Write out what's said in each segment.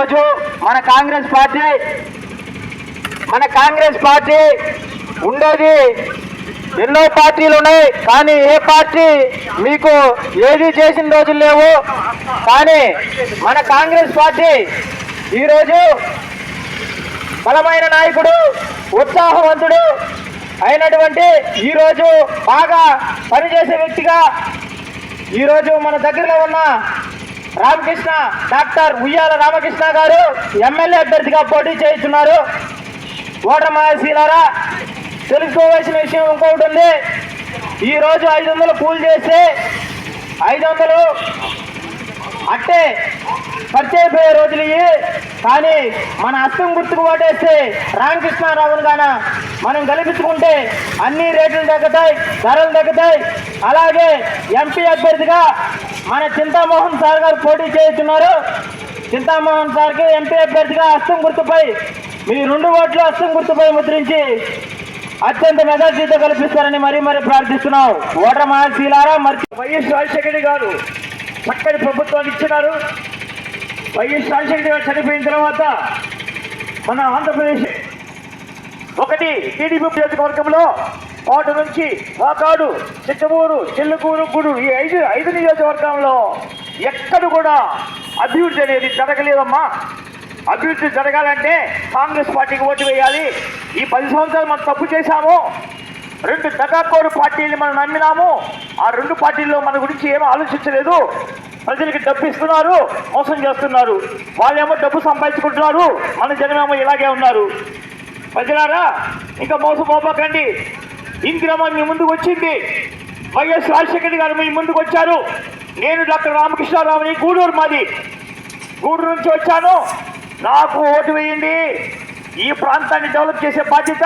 ఈరోజు మన కాంగ్రెస్ పార్టీ మన కాంగ్రెస్ పార్టీ ఉండేది ఎన్నో పార్టీలు ఉన్నాయి కానీ ఏ పార్టీ మీకు ఏది చేసిన రోజులు లేవు కానీ మన కాంగ్రెస్ పార్టీ ఈరోజు బలమైన నాయకుడు ఉత్సాహవంతుడు అయినటువంటి ఈరోజు బాగా పనిచేసే వ్యక్తిగా ఈరోజు మన దగ్గరలో ఉన్న రామకృష్ణ డాక్టర్ ఉయ్యాల రామకృష్ణ గారు ఎమ్మెల్యే అభ్యర్థిగా పోటీ చేస్తున్నారు. ఓటమాసీలారా తెలుసుకోవాల్సిన విషయం ఇంకొకటి ఉంది. ఈరోజు ఐదు వందలు కూలి చేస్తే ఐదు వందలు అట్టే ఖర్చు రోజులు ఇవి. కానీ మన అస్తం గుర్తుకు ఓటేస్తే రామకృష్ణారావును గాన మనం గెలిపించుకుంటే అన్ని రేట్లు తగ్గుతాయి ధరలు తగ్గుతాయి. అలాగే ఎంపీ అభ్యర్థిగా మన చింతామోహన్ సార్ గారు పోటీ చేస్తున్నారు. చింతామోహన్ సార్కి ఎంపీ అభ్యర్థిగా అస్తం గుర్తుపై మీ రెండు ఓట్లు అస్తం గుర్తుపై ముద్రించి అత్యంత మెజార్టీతో కల్పిస్తారని మరీ మరీ ప్రార్థిస్తున్నాం. ఓటర్ మహాశీలారా మరి వైఎస్ రాజశేఖర గారు చక్కటి ప్రభుత్వాన్ని ఇచ్చినారు. వైఎస్ రాజశేఖర గారు చనిపోయిన తర్వాత మన ఆంధ్రప్రదేశ్ ఒకటి టీడీపీ నియోజకవర్గంలో కోట నుంచి వాకాడు చిట్టమూరు చెల్లుకూరు గుడు ఈ ఐదు ఐదు నియోజకవర్గంలో ఎక్కడ కూడా అభివృద్ధి అనేది జరగలేదమ్మా. అభివృద్ధి జరగాలంటే కాంగ్రెస్ పార్టీకి ఓటు వేయాలి. ఈ పది సంవత్సరాలు మనం తప్పు చేశాము. రెండు దగాకోరు పార్టీలు మనం నమ్మినాము. ఆ రెండు పార్టీల్లో మన గురించి ఏమీ ఆలోచించలేదు. ప్రజలకి డబ్బు ఇస్తున్నారు మోసం చేస్తున్నారు. వాళ్ళేమో డబ్బు సంపాదించుకుంటున్నారు. మన జనమేమో ఇలాగే ఉన్నారు. ప్రజలారా ఇంకా మోసపోపకండి ఇందిరమ్మ మీ ముందుకు వచ్చింది. వైఎస్ రాజశేఖర గారు మీ ముందుకు వచ్చారు. నేను డాక్టర్ రామకృష్ణారావుని గూడూరు మాది. గూడూరు నుంచి వచ్చాను. నాకు ఓటు వేయండి. ఈ ప్రాంతాన్ని డెవలప్ చేసే బాధ్యత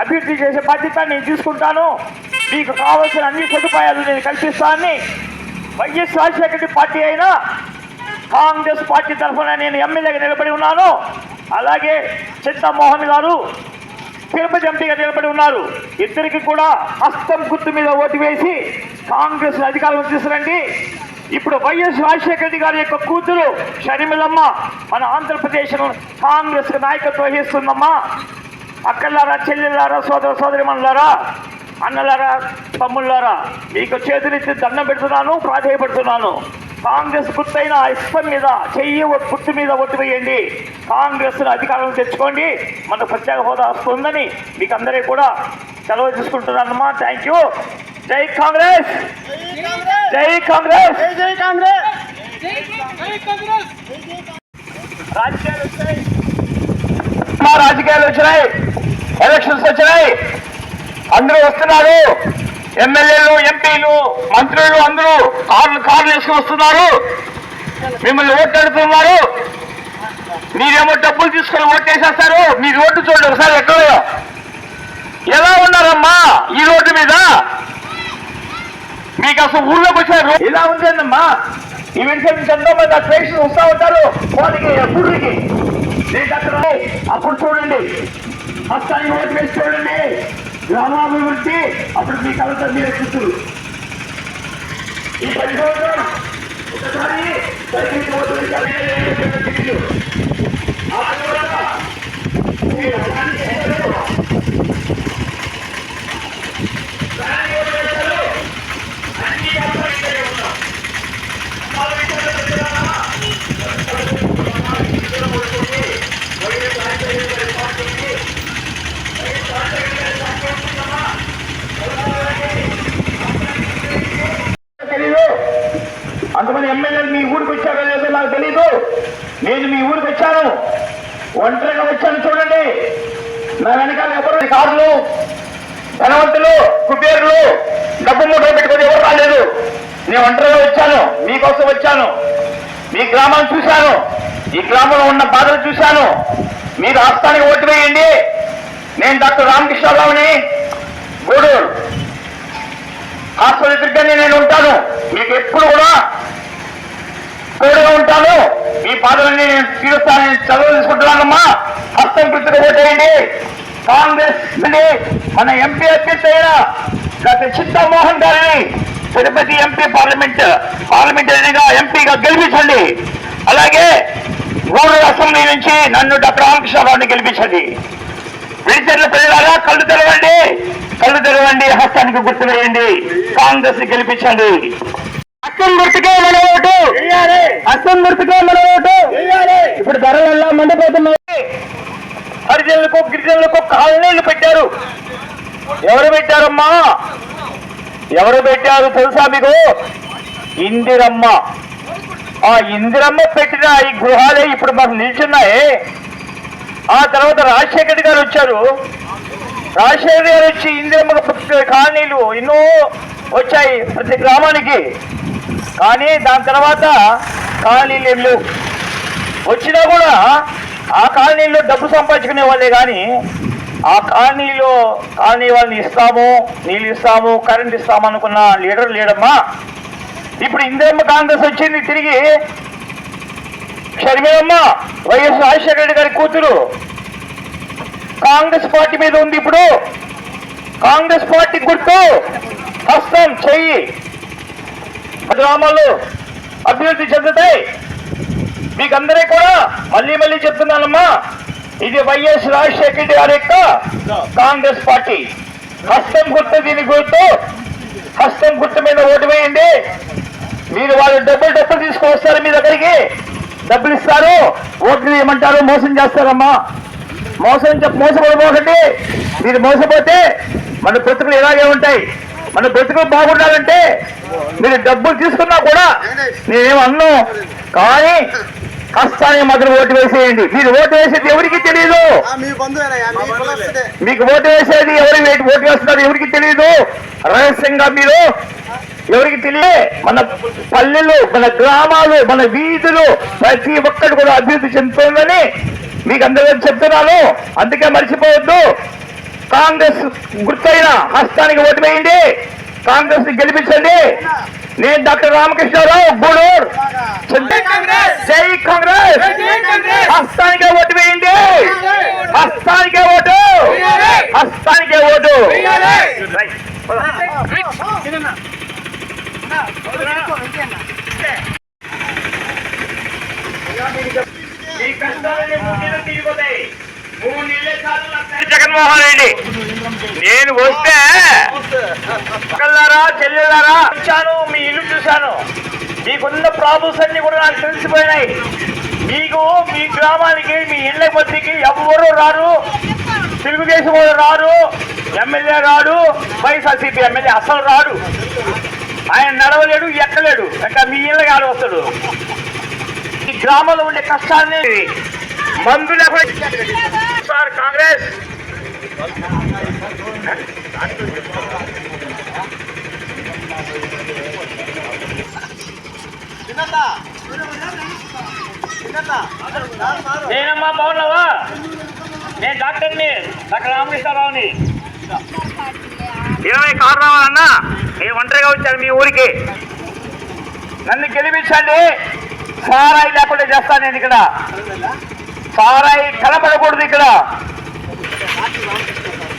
అభివృద్ధి చేసే బాధ్యత నేను తీసుకుంటాను. మీకు కావాల్సిన అన్ని సదుపాయాలు నేను కల్పిస్తానని వైఎస్ రాజశేఖర పార్టీ అయినా కాంగ్రెస్ పార్టీ తరఫున నేను ఎమ్మెల్యేగా నిలబడి ఉన్నాను. అలాగే చిత్తమోహన్ గారు తిరుపతి ఎంపీగా నిలబడి ఉన్నారు. ఇద్దరికి కూడా హస్తం గుర్తు మీద ఓటు వేసి కాంగ్రెస్ అధికారం తీసుకురండి. ఇప్పుడు వైఎస్ రాజశేఖర రెడ్డి గారి యొక్క కూతురు షర్మిలమ్మ మన ఆంధ్రప్రదేశ్ కాంగ్రెస్ నాయకత్వం వహిస్తుందమ్మా. అక్కలారా చెల్లెలారా సోదర సోదరిమణులారా అన్నలారా తమ్ముళ్ళారా మీకు చేతులెత్తి దండం పెడుతున్నాను ప్రాధేయపడుతున్నాను. కాంగ్రెస్ గుర్తైన ఇష్టం మీద చెయ్యి గుర్తు మీద ఒట్టు వేయండి. కాంగ్రెస్ అధికారం తెచ్చుకోండి. మన ప్రత్యేక హోదా వస్తుందని మీకు అందరికీ కూడా సెలవు తీసుకుంటున్నానమ్మా థ్యాంక్ యూ జై కాంగ్రెస్! జై కాంగ్రెస్! జై కాంగ్రెస్! రాజకీయాలు వచ్చాయి మా రాజకీయాలు వచ్చినాయి. ఎలక్షన్స్ వచ్చినాయి. అందరూ వస్తున్నారు. ఎమ్మెల్యేలు ఎంపీలు మంత్రులు అందరూ కార్లు కార్లు వేసుకుని వస్తున్నారు. మిమ్మల్ని ఓట్లాడుతున్నారు. మీరేమో డబ్బులు తీసుకొని ఓట్లేసేస్తారు. మీ రోడ్డు చూడండి ఒకసారి ఎక్కడ ఎలా ఉన్నారమ్మా ఈ రోడ్డు మీద? మీకు అసలు ఊళ్ళోకి వచ్చారు ఇలా ఉంటుందమ్మా. ఈ విషయం ఎంతో మంది పేషెంట్ వస్తూ ఉంటారు. వాళ్ళకి ఊరికి అక్కడ అప్పుడు చూడండి. హస్తాన్ని ఓటు వేసి చూడండి. గ్రామాభివృద్ధి అప్పుడు మీ కలతో మీరే చూస్తారు ఈ పది సంవత్సరాలు ఒకసారి సైకిల్ ఓటు వేసి అదే ఆ తర్వాత మీరు అలాంటి చేశారు. దాన్ని ఓటు వేశారు. అన్ని వ్యాపారాలు ఇక్కడే ఉన్నాం. తెలీదు అంతమంది ఎమ్మెల్యేలు మీ ఊరికి వచ్చారో లేదో నాకు తెలీదు నేను మీ ఊరికి వచ్చాను. ఒంటరిగా వచ్చాను చూడండి. నా వెనకాల ఎవరు కార్లు ధనవంతులు కుబేరులు డబ్బు మూట పెట్టుకొని ఎవరు రాలేదు. నేను ఒంటరిగా వచ్చాను. మీకోసం వచ్చాను. మీ గ్రామాన్ని చూశాను. ఈ గ్రామంలో ఉన్న బాధలు చూశాను. మీరు రాష్ట్రానికి ఓటు వేయండి. నేను డాక్టర్ రామకృష్ణరావుని గూడూరు. హాస్పిటల్ దగ్గరనే నేను ఉంటాను. మీకు ఎప్పుడు కూడా తోడుగా ఉంటాను మీ బాధలన్నీ నేను తీరుస్తానని చదువు తీసుకుంటున్నానమ్మా. హస్తం గుర్తుకు ఓటేయండి కాంగ్రెస్ నుండి మన ఎంపీ అభ్యర్థి అయిన డాక్టర్ చింతామోహన్ గారిని తిరుపతి ఎంపీ పార్లమెంట్ పార్లమెంటరీగా ఎంపీగా గెలిపించండి. అలాగే గూడూరు అసెంబ్లీ నుంచి నన్ను డాక్టర్ రామకృష్ణరావుని గెలిపించండి. విడిచెట్ల పిల్లలారా కళ్ళు తెరవండి. కళ్ళు తెరవండి హస్తానికి గుర్తు వేయండి. కాంగ్రెస్ గెలిపించండి. అస్సం గుర్తుకే మన ఓటు అస్సం గుర్తుకే మన ఓటు ఇప్పుడు ధరలల్లా మండిపోతున్నాయి? హరిజనులకు గిరిజనులకు కాలనీలు పెట్టారు. ఎవరు పెట్టారమ్మా? ఎవరు పెట్టారు తెలుసా మీకు? ఇందిరమ్మ. ఆ ఇందిరమ్మ పెట్టిన ఈ గృహాలే ఇప్పుడు మాకు నిల్చున్నాయి. ఆ తర్వాత రాజశేఖర్ గారు వచ్చారు. రాజశేఖర్ గారు వచ్చి ఇందిరమ్మ కాలనీలు ఎన్నో వచ్చాయి ప్రతి గ్రామానికి. కానీ దాని తర్వాత కాలనీలు లేవు. వచ్చినా కూడా ఆ కాలనీలో డబ్బు సంపాదించుకునే వాళ్ళే కానీ ఆ కాలనీలో కాలనీ వాళ్ళని ఇస్తాము నీళ్ళు ఇస్తాము కరెంట్ ఇస్తాము అనుకున్న లీడర్ లేడమ్మా. ఇప్పుడు ఇందిరమ్మ కాంగ్రెస్ వచ్చింది తిరిగి షర్మిలమ్మ వైఎస్ రాజశేఖర రెడ్డి గారి కూతురు. కాంగ్రెస్ పార్టీ మీద ఉంది ఇప్పుడు. కాంగ్రెస్ పార్టీ గుర్తు. హస్తం చెయ్యి. గ్రామాల్లో అభివృద్ధి చెందుతాయి. మీకందరే కూడా మళ్ళీ మళ్ళీ చెప్తున్నానమ్మా. ఇది వైఎస్ రాజశేఖర రెడ్డి గారి యొక్క కాంగ్రెస్ పార్టీ. హస్తం గుర్తు దీని గుర్తు. హస్తం గుర్తు మీద ఓటు వేయండి. మీరు వాళ్ళు డబ్బులు డబ్బులు తీసుకొస్తారు మీ దగ్గరికి. డబ్బులు ఇస్తారు. ఓట్లు వేయమంటారు మోసం చేస్తారమ్మా. మోసం చెప్ మోసపడిపోకండి మీరు మోసపోతే మన బ్రతుకులు ఇలాగే ఉంటాయి. మన బ్రతుకులు బాగుండాలంటే మీరు డబ్బులు తీసుకున్నా కూడా నేనేం అన్ను. కానీ కష్టాన్ని మాత్రం ఓటు వేసేయండి. మీరు ఓటు వేసేది ఎవరికి తెలియదు ఆ, మీ బంధువేనయ్యా మీ కులస్తుడే. మీకు ఓటు వేసేది ఎవరు ఓటు వేస్తున్నారు ఎవరికి తెలియదు రహస్యంగా మీరు ఎవరికి తెలియదు మన పల్లెలు మన గ్రామాలు మన వీధులు ప్రతి ఒక్కటి కూడా అభివృద్ధి చెందుతుందని మీకు అందరూ చెప్తున్నాను. అందుకే మర్చిపోవద్దు. కాంగ్రెస్ గుర్తైన హస్తానికి ఓటు వేయండి. కాంగ్రెస్ గెలిపించండి. నేను డాక్టర్ రామకృష్ణరావు గూడూరు. జై కాంగ్రెస్! జై కాంగ్రెస్! హస్తానికే ఓటు వేయండి. హస్తానికే ఓటు! హస్తానికే ఓటు! రైట్. మీ కష్టాలన్నీ మూడు నెలలు తీరిపోతాయి. మూడు నెలలే చాలు నా పేరు జగన్మోహన్ రెడ్డి నేను వస్తే చెల్లెలారా వచ్చాను మీ ఇల్లు చూశాను. మీకున్న ప్రాబ్లమ్స్ అన్ని కూడా నాకు తెలిసిపోయినాయి. మీకు మీ గ్రామానికి మీ ఇళ్ళ మధ్యకి ఎవరు రారు. తెలుగుదేశం వాళ్ళు రారు. ఎమ్మెల్యే రాడు. వైఎస్ఆర్సీపీ ఎమ్మెల్యే అసలు రాడు. ఆయన నడవలేడు ఎక్కలేడు. ఇంకా మీ ఇళ్ళకి ఆడు వస్తాడు ఈ గ్రామంలో ఉండే కష్టాన్ని మందు సార్ కాంగ్రెస్ నేనమ్మా బాగున్నావా? నేను డాక్టర్ని డాక్టర్ రామకృష్ణరావుని. ఇరవై కారు రావాలన్నా నేను ఒంటరిగా వచ్చాను మీ ఊరికి. నన్ను గెలిపించండి. సారాయి లేకుండా చేస్తాను నేను ఇక్కడ. సారాయి కనపడకూడదు ఇక్కడ.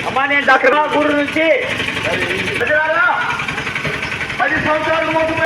అమ్మా నేను డాక్టర్ గూడు నుంచి. పది సంవత్సరాలు మోసం